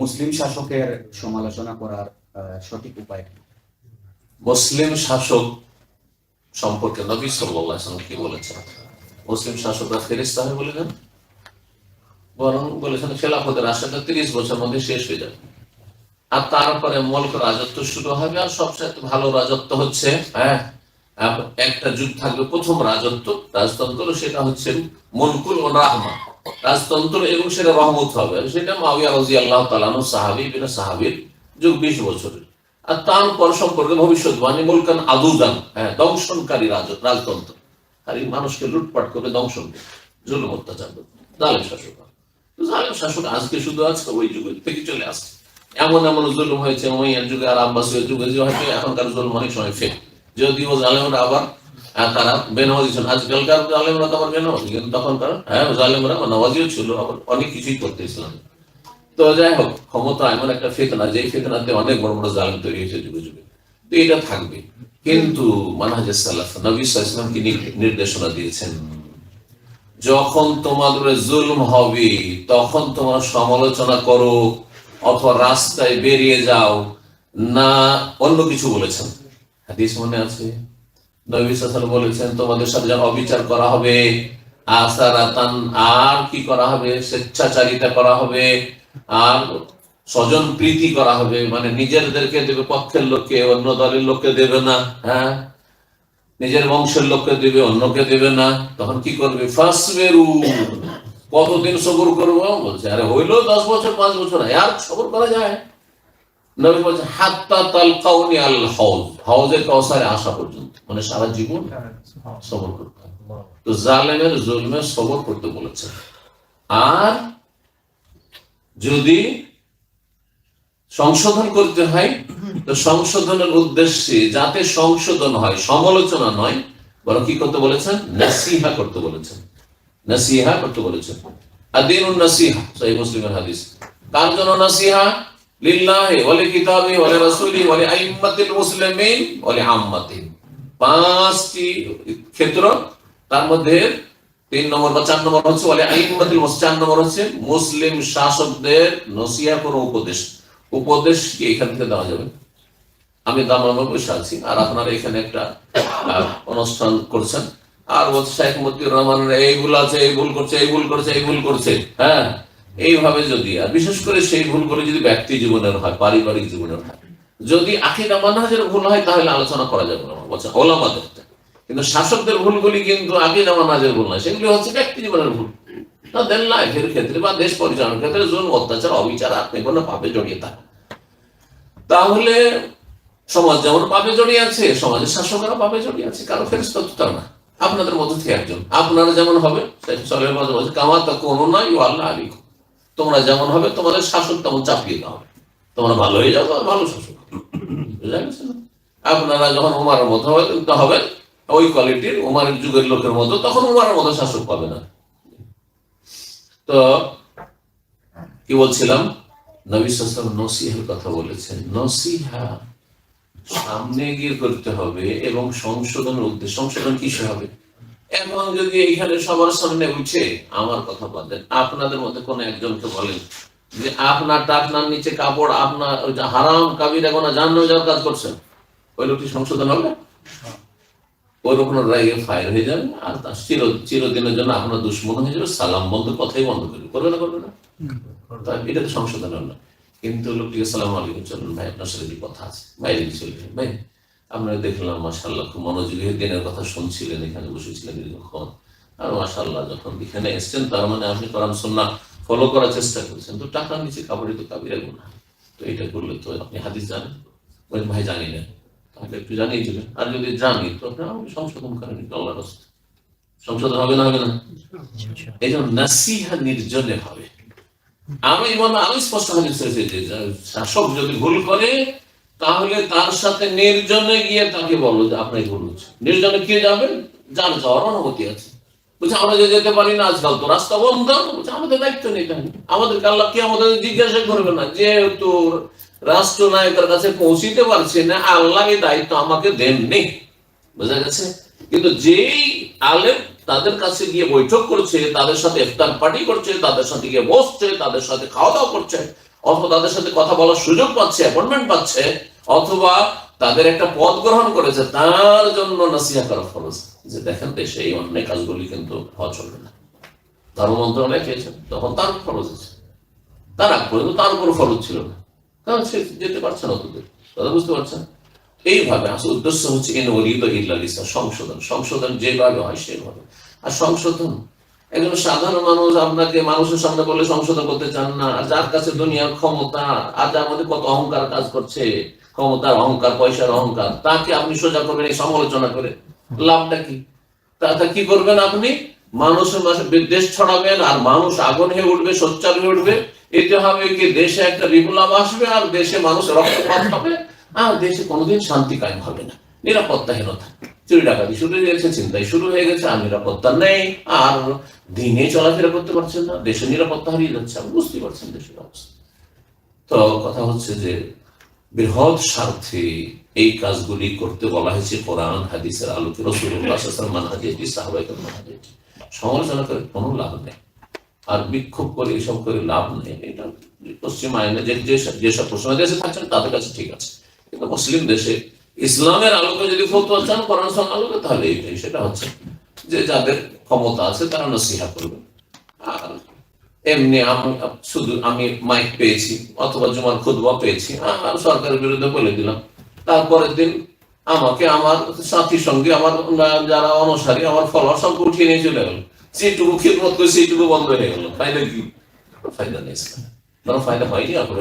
মুসলিম শাসকের সমালোচনা করার সঠিক উপায়? মুসলিম শাসক সম্পর্কে নবী ওয়াসাল্লাম কি বলেছেন? মুসলিম শাসকরা ফেরেশতা হয় বলেছেন বরং বলেছেন, খেলাফতের আশাটা তিরিশ বছর মধ্যে শেষ হয়ে যাবে। আর তারপরে মল্ক রাজত্ব শুরু হবে, আর সবচেয়ে ভালো রাজত্ব হচ্ছে হ্যাঁ একটা যুগ থাকবে। প্রথম রাজত্ব রাজতন্ত্র সেটা হচ্ছে মনকুল ও রাহমা রাজতন্ত্র এবং সেটা রহমত হবে। সেটা মাবিয়া রাজি আল্লাহ তালানো সাহাবি বিনা সাহাবির যুগ বিশ বছরের। আর তারপর সম্পর্কে ভবিষ্যৎবাণী বলকান আদুদান হ্যাঁ দংশনকারী রাজ, রাজতন্ত্র। আর এই মানুষকে লুটপাট করে দংশন জুলুম অত্যাচার করে। জালেম শাসক। জালেম শাসক আজকে শুধু আছে, ওই যুগে থেকে চলে আসছে। এমন এমন জুলুম হয়েছে ওইয়ার যুগে আর আব্বাসীয় যুগে যে হয়তো এখনকার জুলুম অনেক সময় ফেক যদিও জালেমরা আবার তারা বেনামাজি ছিল। আজকালকার জালেমরা তো আবার বেনামাজি, কিন্তু হ্যাঁ জালেমরা নামাজিও ছিল, আবার অনেক কিছুই করতে ইসলাম তো যাই হোক, ক্ষমতা এমন একটা ফেতনা ফেতনাতে অনেক বড় বড় জালেম তৈরি হয়েছে যুগে যুগে। তো এটা থাকবে। কিন্তু মানহাজ নবী নির্দেশনা দিয়েছেন? যখন তোমাদের জুলম হবে, তখন তোমার সমালোচনা করো, অথবা রাস্তায় বেরিয়ে যাও, না অন্য কিছু বলেছেন। হাদিস মনে আছে? নবী সাল্লাল্লাহু বলেছেন, তোমাদের সাথে যখন অবিচার করা হবে, আসারাতান, আর কি করা হবে? স্বেচ্ছাচারিতা করা হবে, আর স্বজন প্রীতি করা হবে? মানে নিজেদেরকে দেবে, পক্ষের লোককে, অন্য দলের লোককে দেবে না হ্যাঁ? নিজের বংশের লোককে দেবে, অন্যকে দেবে না। তখন কি করবে? ফাসবেরু। কতদিন সবর করব? বলছে, আরে হইল দশ বছর, পাঁচ বছর, আর সবর করা যায়? মানে আর যদি সংশোধন করতে হয়, তো সংশোধনের উদ্দেশ্যে যাতে সংশোধন হয়, সমালোচনা নয়, বরং কি করতে বলেছেন? নাসিহা করতে বলেছেন। নাসিহা করতে বলেছেন। আদিনুন নাসিহা, সহিহ মুসলিমের হাদিস। কার জন্য নাসিহা? লিল্লাহি ওয়া লিকিতাবি ওয়া লিরাসূলি ওয়া লিআইম্মাতিল মুসলিমিন ওয়া লিআম্মাতিহিম পাঁচটি ক্ষেত্র, তার মধ্যে তিন নম্বর বা চার নম্বর হচ্ছে চার নম্বর হচ্ছে মুসলিম শাসকদের নসিয়া কোনো উপদেশ। উপদেশ কি এখান থেকে দেওয়া যাবে? আমি দামামে বসে আছি, আর আপনারা এখানে একটা অনুষ্ঠান করছেন। আর শেখ মতিউর রহমান এই ভুল আছে, এই ভুল করছে, এই ভুল করছে, এই ভুল করছে। হ্যাঁ? এইভাবে যদি, আর বিশেষ করে সেই ভুল করে যদি ব্যক্তি জীবনের হয়, পারিবারিক জীবনের হয়, যদি আকিদা মানহাজের ভুল হয়, তাহলে আলোচনা করা যাবে না। বলছে ওলামাদের কিন্তু শাসকদের ভুলগুলি কিন্তু আকিদা মানহাজের ভুল নয়, সেগুলি হচ্ছে ব্যক্তি জীবনের ভুল। তাদের লাইফের ক্ষেত্রে বা দেশ পরিচালনার ক্ষেত্রে জুলুম, অত্যাচার, অবিচার আপনি কোনো পাপে জড়িয়ে থাকেন তাহলে সমাজ যেমন পাপে জড়িয়ে আছে, সমাজের শাসকরা পাপে জড়িয়ে আছে, কারও ফেরস্তা তার না আপনাদের মধ্যে থেকে একজন। আপনারা যেমন হবে মাঝে মাঝে কামা তা কোনো না ইউ আল্লাহ আলী তোমরা যেমন হবে, তোমাদের শাসক তেমন চাপিয়ে দেওয়া হবে তোমরা ভালো হয়ে যাও ভালো শাসক? আপনারা যখন উমারের মতো হবে ওই কোয়ালিটির উমারের যুগের লোকের মতো, তখন উমারের মতো শাসক পাবে না। তো কি বলছিলাম? নবী সাল্লাম নসিহার কথা বলেছেন। নসিহা সামনে গিয়ে করতে হবে এবং সংশোধনের উদ্দেশ্য, সংশোধন কিসে হবে? এখন যদি এইখানে সবার সামনে উঠে আমার কথা বলেন আপনাদের মধ্যে কোন একজনকে বলেন যে আপনার টাকনার নিচে কাপড় আপনার হারাম কাবির এখন জান্ন যাওয়ার কাজ করছেন। ওই লোকটি সংশোধন হবে? রাগে ফায়ার হয়ে যাবে আর তার চির চিরদিনের জন্য আপনার দুশ্মন হয়ে যাবে সালাম বন্ধ কথাই বন্ধ করবে। করবে না করবে না? এটা তো সংশোধন হলো কিন্তু লোকটিকে সালাম আলাইকুম চলুন ভাই আপনার সাথে কথা আছে বাইরে গিয়ে চলে ভাই। আপনারা দেখলাম মাসাল্লাহ খুব মনোযোগী দিনের কথা শুনছিলেন, এখানে বসেছিলেন দীর্ঘক্ষণ। আর মাসাল্লাহ যখন এখানে এসছেন, তার মানে আপনি কোরআন সন্না ফলো করার চেষ্টা করছেন। তো টাকার নিচে কাপড়ে তো কাবিরা গুণা তো এটা করলে তো আপনি হাদিস জানেন? ভাই জানি না। তাহলে একটু জানিয়ে দেবেন। আর যদি জানি, তো সংশোধন করেন সংশোধন হবে না হবে না? এই জন্য নাসিহা নির্জনে হবে। আমি মনে আমি স্পষ্ট হাদিস শাসক যদি ভুল করে তাহলে তার সাথে নির্জনে গিয়ে তাকে বলো যে আপনার ভুল হচ্ছে নির্জনে কে যাবেন যার যাওয়ার অনুমতি আছে। বলছে, আমরা যে যেতে পারি না, আজকাল তো রাস্তা বন্ধ। বলছে, আমাদের দায়িত্ব নেই তাহলে। আমাদের আল্লাহ কি আমাদের জিজ্ঞাসা করবে না, যেহেতু রাষ্ট্রনায়কের কাছে পৌঁছিতে পারছে না, আল্লাহ এই দায়িত্ব আমাকে দেননি। বোঝা গেছে? কিন্তু যেই আলেম তাদের কাছে গিয়ে বৈঠক করছে, তাদের সাথে ইফতার পার্টি করছে, তাদের সাথে গিয়ে বসছে, তাদের সাথে খাওয়া দাওয়া করছে অথবা তাদের সাথে কথা বলার সুযোগ পাচ্ছে অ্যাপয়েন্টমেন্ট পাচ্ছে, অথবা তাদের একটা পদ গ্রহণ করেছে, তার জন্য নাসিহা করা ফরজ। যে দেখেন দেশে এই অন্যায় কাজগুলি কিন্তু হওয়া চলবে না। ধর্ম মন্ত্রণালয় খেয়েছেন তখন তার ফরজ আছে। তার আগ পর্যন্ত তার উপর ফরজ ছিল না। কারণ সে যেতে পারছে না অতদূর। কথা বুঝতে পারছেন? এইভাবে আসলে উদ্দেশ্য হচ্ছে সংশোধন। সংশোধন যেভাবে হয় সেভাবে। আর সংশোধন একজন সাধারণ মানুষ আপনাকে মানুষের সামনে বলে সংশোধন করতে চান না। যার কাছে দুনিয়ার ক্ষমতা, আর যার মধ্যে কত অহংকার কাজ করছে ক্ষমতার অহংকার, পয়সার অহংকার, তাকে আপনি সোজা করবেন এই সমালোচনা করে। লাভটা কি? তা কি করবেন আপনি? মানুষের মাঝে বিদ্বেষ ছড়াবেন, আর মানুষ আগুন হয়ে উঠবে, সোচ্চার হয়ে উঠবে। এতে হবে কি, দেশে একটা বিপ্লব আসবে, আর দেশে মানুষ রক্তপাত হবে, আর দেশে কোনোদিন শান্তি কায়েম হবে না। নিরাপত্তাহীনতা। চুরি ডাকাতি শুরু হয়ে গেছে চিন্তাই শুরু হয়ে গেছে, আর নিরাপত্তা নেই, আর দিনে চলাফেরা করতে পারছেন না, দেশের নিরাপত্তা হারিয়ে যাচ্ছে, আপনি বুঝতে পারছেন দেশের অবস্থা। তো কথা হচ্ছে যে, বৃহৎ স্বার্থে এই কাজগুলি করতে বলা হয়েছে কোরআন, হাদিসের আলোকে রসুল্লাহ মানহাজি সাহবাইকের মানহাজি। সমালোচনা করে কোনো লাভ নেই, আর বিক্ষোভ করে এসব করে লাভ নেই, এটা পশ্চিম আইনে যেসব পশ্চিমা দেশে থাকছেন তাদের কাছে ঠিক আছে। কিন্তু মুসলিম দেশে ইসলামের আলোকে যদি ফতোয়া চান, কোরআন সঙ্গে আলোকে, তাহলে এইটাই সেটা হচ্ছে যে যাদের ক্ষমতা আছে, তারা নসিহা করবে। আর এমনি আমি, শুধু আমি মাইক পেয়েছি, অথবা জুমার খুদবা পেয়েছি, আর সরকারের বিরুদ্ধে বলে দিলাম। তারপরের দিন আমাকে আমার সাথীর সঙ্গে, আমার যারা অনুসারী, আমার ফলোয়ার সব উঠিয়ে নিয়ে চলে গেল। যেটুকু খিদমত করে সেইটুকু বন্ধ হয়ে গেল। ফায়দা কি? ফায়দা নেই হয়নি আপনার